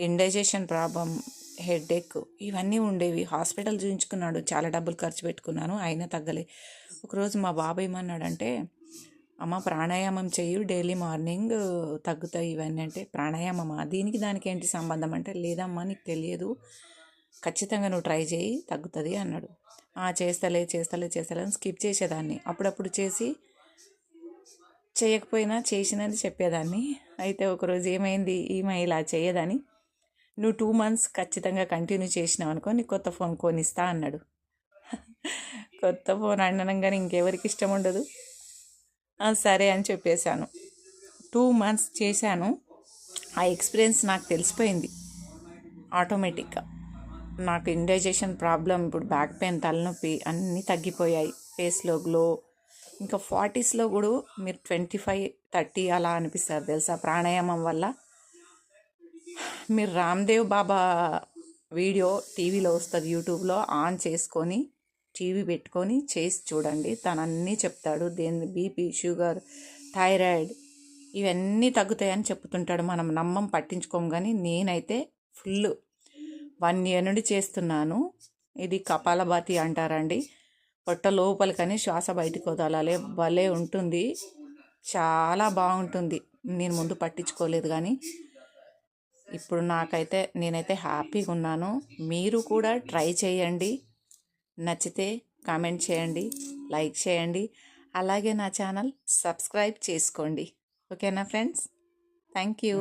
Indigestion problem headache ఇవన్నీ ఉండేవి. Hospital చూయించుకున్నాడు. చాలా డబ్బులు ఖర్చు పెట్టుకున్నాను. అయినా తగ్గలే. ఒకరోజు మా బాబాయ్ ఏమన్నాడంటే అమ్మ ప్రాణాయామం చేయు డైలీ మార్నింగ్ తగ్గుతాయి ఇవన్నీ. అంటే ప్రాణాయామమా? దీనికి దానికి ఏంటి సంబంధం? అంటే లేదమ్మా నీకు తెలియదు. ఖచ్చితంగా నువ్వు ట్రై చేయి తగ్గుతుంది. అన్నాడు. "ఆ, చేస్తలే చేస్తలే చేస్తలే అని స్కిప్ చేసేదాన్ని. అప్పుడప్పుడు చేసి చేయకపోయినా చేసినది చెప్పేదాన్ని. అయితే ఒకరోజు ఏమైంది? ఈమె ఇలా చేయదని నువ్వు టూ మంత్స్ ఖచ్చితంగా కంటిన్యూ చేసినావు అనుకో నీకు కొత్త ఫోన్ కొనిస్తా అన్నాడు. కొత్త ఫోన్ అనగానే ఇంకెవరికి ఇష్టం ఉండదు. సరే అని చెప్పేశాను. టూ మంత్స్ చేశాను. ఆ ఎక్స్పీరియన్స్ నాకు తెలిసిపోయింది. ఆటోమేటిక్గా. నాకు ఇండైజెషన్ ప్రాబ్లం ఇప్పుడు బ్యాక్ పెయిన్ తలనొప్పి అన్నీ తగ్గిపోయాయి. ఫేస్లో గ్లో. ఇంకా ఫార్టీస్లో కూడా మీరు ట్వంటీ ఫైవ్ థర్టీ అలా అనిపిస్తారు తెలుసా? ప్రాణాయామం వల్ల మీరు రామ్దేవ్ బాబా వీడియో టీవీలో వస్తుంది యూట్యూబ్లో ఆన్ చేసుకొని టీవీ పెట్టుకొని చేసి చూడండి. తను అన్నీ చెప్తాడు. దేని బీపీ షుగర్ థైరాయిడ్ ఇవన్నీ తగ్గుతాయని చెప్తుంటాడు. మనం నమ్మం పట్టించుకోం కానీ నేనైతే ఫుల్ వన్ ఇయర్ నుండి చేస్తున్నాను. ఇది కపాలభాతి అంటారండి. పొట్ట లోపలికని శ్వాస బయటికి వదలాలి. భలే ఉంటుంది. చాలా బాగుంటుంది. నేను ముందు పట్టించుకోలేదు కానీ ఇప్పుడు నాకైతే నేనైతే హ్యాపీగా ఉన్నాను మీరు కూడా ట్రై చేయండి. నచ్చితే కామెంట్ చేయండి లైక్ చేయండి. అలాగే నా ఛానల్ సబ్స్క్రైబ్ చేసుకోండి. ఓకేనా ఫ్రెండ్స్? Thank you.